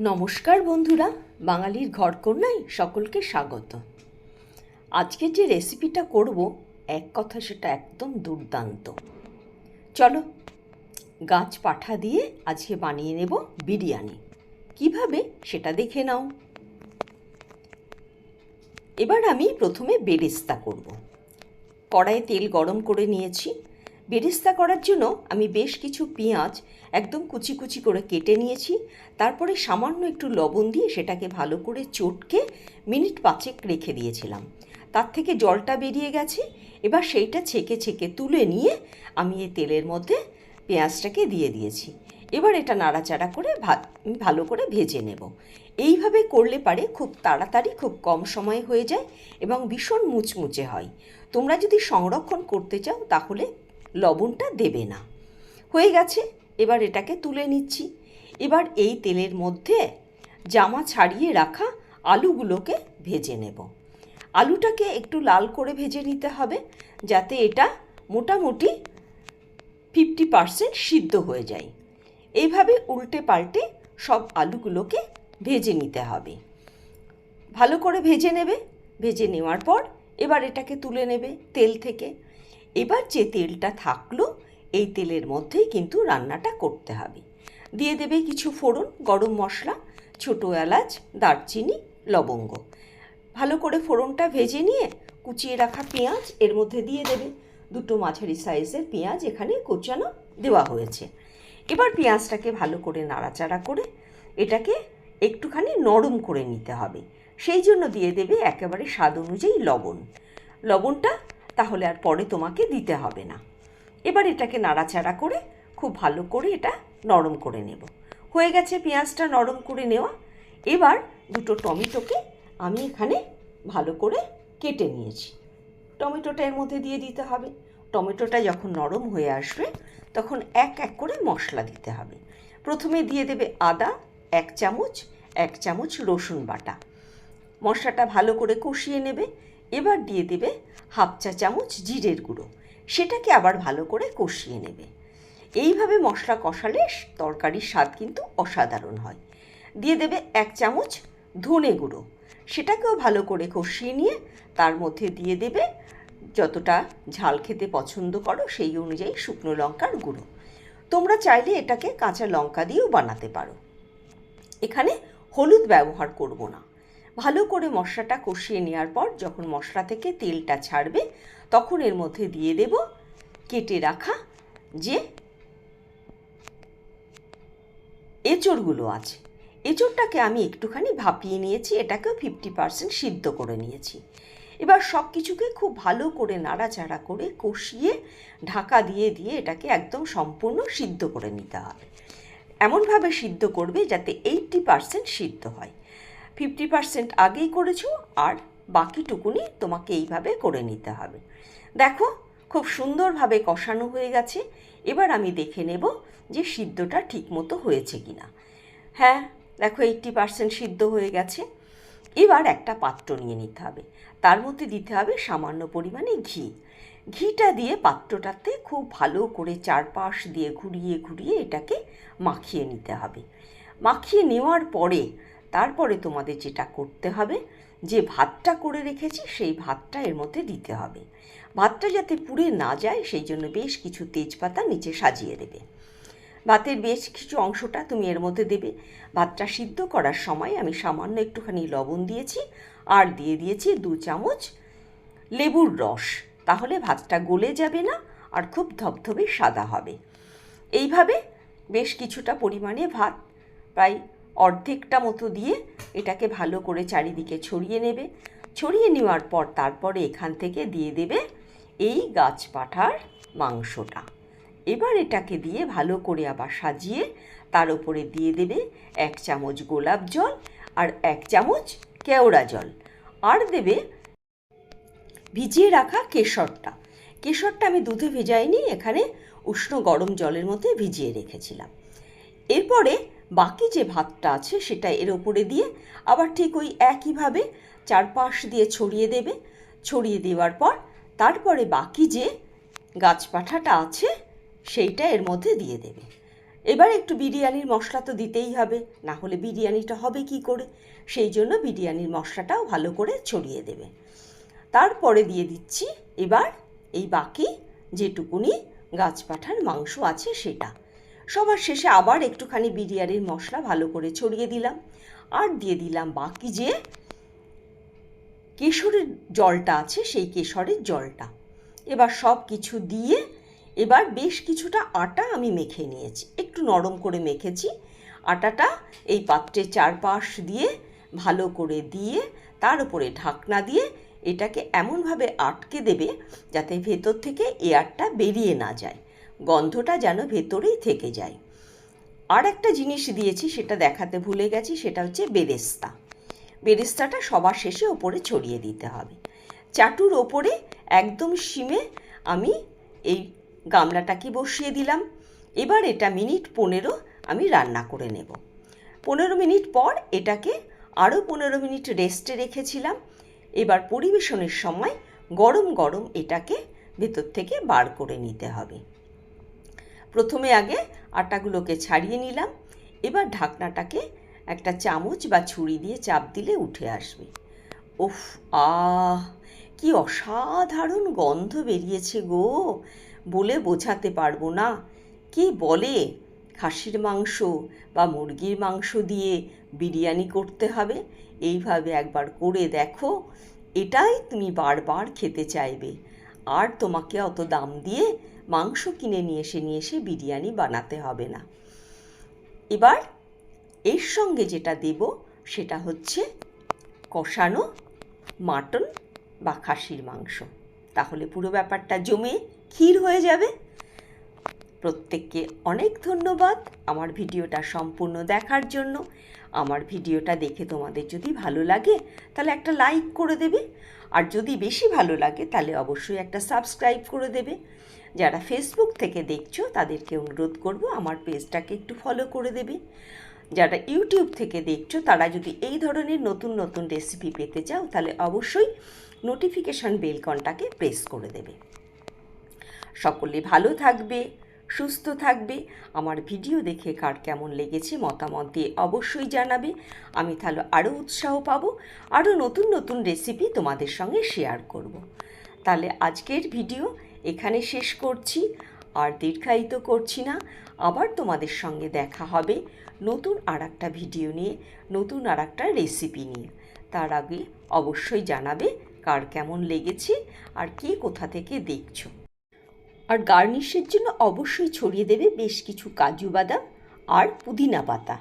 নমস্কার বন্ধুরা, বাঙালির ঘরকন্যায় সকলকে স্বাগত। আজকে যে রেসিপিটা করব, এক কথা সেটা একদম দুর্দান্ত। চলো, গাছ পাঠা দিয়ে আজকে বানিয়ে নেব বিরিয়ানি। কীভাবে সেটা দেখে নাও। এবার আমি প্রথমে বেরেস্তা করব। কড়াইয়ে তেল গরম করে নিয়েছি। বেরেস্তা করার জন্য আমি বেশ কিছু পেঁয়াজ একদম কুচি কুচি করে কেটে নিয়েছি। তারপরে সামান্য একটু লবণ দিয়ে সেটাকে ভালো করে চটকে মিনিট পাঁচেক রেখে দিয়েছিলাম। তার থেকে জলটা বেরিয়ে গেছে। এবার সেইটা ছেঁকে ছেঁকে তুলে নিয়ে আমি এই তেলের মধ্যে পেঁয়াজটাকে দিয়ে দিয়েছি। এবার এটা নাড়াচাড়া করে ভালো করে ভেজে নেব। এইভাবে করলে পারে খুব তাড়াতাড়ি খুব কম সময়ে হয়ে যায় এবং ভীষণ মুচমুচে হয়। তোমরা যদি সংরক্ষণ করতে চাও তাহলে লবণটা দেবে না। হয়ে গেছে, এবার এটাকে তুলে নিচ্ছি। এবার এই তেলের মধ্যে জামা ছাড়িয়ে রাখা আলুগুলোকে ভেজে নেব। আলুটাকে একটু লাল করে ভেজে নিতে হবে, যাতে এটা মোটামুটি ফিফটি পারসেন্ট সিদ্ধ হয়ে যায়। এইভাবে উল্টে পাল্টে সব আলুগুলোকে ভেজে নিতে হবে। ভালো করে ভেজে নেবে। ভেজে নেওয়ার পর এবার এটাকে তুলে নেবে তেল থেকে। এবার যে তেলটা থাকল, এই তেলের মধ্যেই কিন্তু রান্নাটা করতে হবে। দিয়ে দেবে কিছু ফোড়ন, গরম মশলা, ছোটো এলাচ, দারচিনি, লবঙ্গ। ভালো করে ফোড়নটা ভেজে নিয়ে কুচিয়ে রাখা পেঁয়াজ এর মধ্যে দিয়ে দেবে। দুটো মাঝারি সাইজের পেঁয়াজ এখানে কোচানো দেওয়া হয়েছে। এবার পেঁয়াজটাকে ভালো করে নাড়াচাড়া করে এটাকে একটুখানি নরম করে নিতে হবে। সেই জন্য দিয়ে দেবে একেবারে স্বাদ অনুযায়ী লবণ। লবণটা তাহলে আর পরে তোমাকে দিতে হবে না। এবার এটাকে নাড়াচাড়া করে খুব ভালো করে এটা নরম করে নেব। হয়ে গেছে পেঁয়াজটা নরম করে নেওয়া। এবার দুটো টমেটোকে আমি এখানে ভালো করে কেটে নিয়েছি। টমেটোটা এর মধ্যে দিয়ে দিতে হবে। টমেটোটা যখন নরম হয়ে আসবে, তখন এক এক করে মশলা দিতে হবে। প্রথমে দিয়ে দেবে আদা, এক চামচ এক চামচ রসুন বাটা। মশলাটা ভালো করে কষিয়ে নেবে। এবার দিয়ে দেবে হাফ চা চামচ জিরের গুঁড়ো। সেটাকে আবার ভালো করে কষিয়ে নেবে। এইভাবে মশলা কষালে তরকারির স্বাদ কিন্তু অসাধারণ হয়। দিয়ে দেবে এক চামচ ধনে গুঁড়ো। সেটাকেও ভালো করে কষিয়ে নিয়ে তার মধ্যে দিয়ে দেবে যতটা ঝাল খেতে পছন্দ করো সেই অনুযায়ী শুকনো লঙ্কার গুঁড়ো। তোমরা চাইলে এটাকে কাঁচা লঙ্কা দিয়েও বানাতে পারো। এখানে হলুদ ব্যবহার করব না। ভালো করে মশলাটা কষিয়ে নেওয়ার পর যখন মশলা থেকে তেলটা ছাড়বে, তখন এর মধ্যে দিয়ে দেব কেটে রাখা যে এঁচড়গুলো আছে। এঁচড়টাকে আমি একটুখানি ভাপিয়ে নিয়েছি, এটাকেও ফিফটি পার্সেন্ট সিদ্ধ করে নিয়েছি। এবার সব কিছুকে খুব ভালো করে নাড়াচাড়া করে কষিয়ে ঢাকা দিয়ে দিয়ে এটাকে একদম সম্পূর্ণ সিদ্ধ করে নিতে হবে। এমনভাবে সিদ্ধ করবে যাতে এইটটি পার্সেন্ট সিদ্ধ হয়। ফিফটি পার্সেন্ট আগেই করেছ, আর বাকিটুকুনি তোমাকে এইভাবে করে নিতে হবে। দেখো, খুব সুন্দরভাবে কষানো হয়ে গেছে। এবার আমি দেখে নেব যে সিদ্ধটা ঠিকমতো হয়েছে কি না হ্যাঁ দেখো এইটটি পার্সেন্ট সিদ্ধ হয়ে গেছে। এবার একটা পাত্র নিয়ে নিতে হবে। তার মধ্যে দিতে হবে সামান্য পরিমাণে ঘি। ঘিটা দিয়ে পাত্রটাতে খুব ভালো করে চারপাশ দিয়ে ঘুরিয়ে ঘুরিয়ে এটাকে মাখিয়ে নিতে হবে। মাখিয়ে নেওয়ার পরে তারপরে তোমাদের যেটা করতে হবে, যে ভাতটা করে রেখেছি সেই ভাতটা এর মধ্যে দিতে হবে। ভাতটা যাতে পুড়ে না যায় সেই জন্য বেশ কিছু তেজপাতা নিচে সাজিয়ে দেবে। ভাতের বেশ কিছু অংশটা তুমি এর মধ্যে দেবে। ভাতটা সিদ্ধ করার সময় আমি সামান্য একটুখানি লবণ দিয়েছি আর দিয়ে দিয়েছি দু চামচ লেবুর রস। তাহলে ভাতটা গলে যাবে না আর খুব ধবধবে সাদা হবে। এইভাবে বেশ কিছুটা পরিমাণে ভাত প্রায় অর্ধেকটা মতো দিয়ে এটাকে ভালো করে চারিদিকে ছড়িয়ে নেবে। ছড়িয়ে নেওয়ার পর তারপরে এখান থেকে দিয়ে দেবে এই গাছ পাঠার মাংসটা। এবার এটাকে দিয়ে ভালো করে আবার সাজিয়ে তার উপরে দিয়ে দেবে এক চামচ গোলাপ জল আর এক চামচ কেওড়া জল। আর দেবে ভিজিয়ে রাখা কেশরটা। কেশরটা আমি দুধে ভেজাইনি, এখানে উষ্ণ গরম জলের মধ্যে ভিজিয়ে রেখেছিলাম। এরপরে বাকি যে ভাতটা আছে সেটা এর ওপরে দিয়ে আবার ঠিক ওই একইভাবে চারপাশ দিয়ে ছড়িয়ে দেবে। ছড়িয়ে দেওয়ার পর তারপরে বাকি যে গাছপাঠাটা আছে সেইটা এর মধ্যে দিয়ে দেবে। এবার একটু বিরিয়ানির মশলা তো দিতেই হবে, না হলে বিরিয়ানিটা হবে কি করে? সেই জন্য বিরিয়ানির মশলাটাও ভালো করে ছড়িয়ে দেবে। তারপরে দিয়ে দিচ্ছি এবার এই বাকি যেটুকুনি গাছ পাঠার মাংস আছে সেটা। সবার শেষে আবার একটুখানি বিরিয়ানির মশলা ভালো করে ছড়িয়ে দিলাম। আর দিয়ে দিলাম বাকি যে কেশরের জলটা আছে, সেই কেশরের জলটা। এবার সব কিছু দিয়ে এবার বেশ কিছুটা আটা আমি মেখে নিয়েছি। একটু নরম করে মেখেছি। আটাটা এই পাত্রের চারপাশ দিয়ে ভালো করে দিয়ে তার উপরে ঢাকনা দিয়ে এটাকে এমনভাবে আটকে দেবে যাতে ভেতর থেকে এয়ারটা বেরিয়ে না যায়। গন্ধটা যেন ভেতরেই থেকে যায়। আর একটা জিনিস দিয়েছি, সেটা দেখাতে ভুলে গেছি, সেটা হচ্ছে বেরেস্তা। বেরেস্তাটা সবার শেষে ওপরে ছড়িয়ে দিতে হবে। চাটুর ওপরে একদম সিমে আমি এই গামলাটাকে বসিয়ে দিলাম। এবার এটা মিনিট পনেরো আমি রান্না করে নেব। পনেরো মিনিট পর এটাকে আরও পনেরো মিনিট রেস্টে রেখেছিলাম। এবার পরিবেশনের সময় গরম গরম এটাকে ভেতর থেকে বার করে নিতে হবে। প্রথমে আগে আটাগুলোকে ছাড়িয়ে নিলাম। এবার ঢাকনাটাকে একটা চামচ বা ছুরি দিয়ে চাপ দিলে উঠে আসবে। উফ আহ, কি অসাধারণ গন্ধ বেরিয়েছে গো। বলে বোঝাতে পারব না। কি বলে খাসির মাংস বা মুরগির মাংস দিয়ে বিরিয়ানি করতে হবে? এইভাবে একবার করে দেখো। এটাই তুমি বারবার খেতে চাইবে। আর তোমাকে অত দাম দিয়ে মাংস কিনে নিয়ে এসে নিয়ে এসে বিরিয়ানি বানাতে হবে না। এবার এর সঙ্গে যেটা দেব সেটা হচ্ছে কষানো মাটন বা খাসির মাংস। তাহলে পুরো ব্যাপারটা জমে ক্ষীর হয়ে যাবে। প্রত্যেককে অনেক ধন্যবাদ আমার ভিডিওটা সম্পূর্ণ দেখার জন্য। আমার ভিডিওটা দেখে তোমাদের যদি ভালো লাগে, তাহলে একটা লাইক করে দেবে। আর যদি বেশি ভালো লাগে, তাহলে অবশ্যই একটা সাবস্ক্রাইব করে দেবে। যারা ফেসবুক থেকে দেখছ, তাদেরকে অনুরোধ করব আমার পেজটাকে একটু ফলো করে দেবে। যারা ইউটিউব থেকে দেখছ, তারা যদি এই ধরনের নতুন নতুন রেসিপি পেতে চাও, তাহলে অবশ্যই নোটিফিকেশান বেলকনটাকে প্রেস করে দেবে। সকলে ভালো থাকবে। সুস্থ থাকবে। আমার ভিডিও দেখে কার কেমন লেগেছে মতামত দিয়ে অবশ্যই জানাবে। আমি তাহলে আরও উৎসাহ পাবো, আরও নতুন নতুন রেসিপি তোমাদের সঙ্গে শেয়ার করব। তাহলে আজকের ভিডিও এখানে শেষ করছি। আর দীর্ঘায়িত করছি না, আবার তোমাদের সঙ্গে দেখা হবে নতুন আর একটা ভিডিও নিয়ে, নতুন আর একটা রেসিপি নিয়ে। তার আগে অবশ্যই জানাবে কার কেমন লেগেছে আর কে কোথা থেকে দেখছ। আর গার্নিশের জন্য অবশ্যই ছড়িয়ে দেবে বেশ কিছু কাজু বাদাম আর পুদিনা পাতা।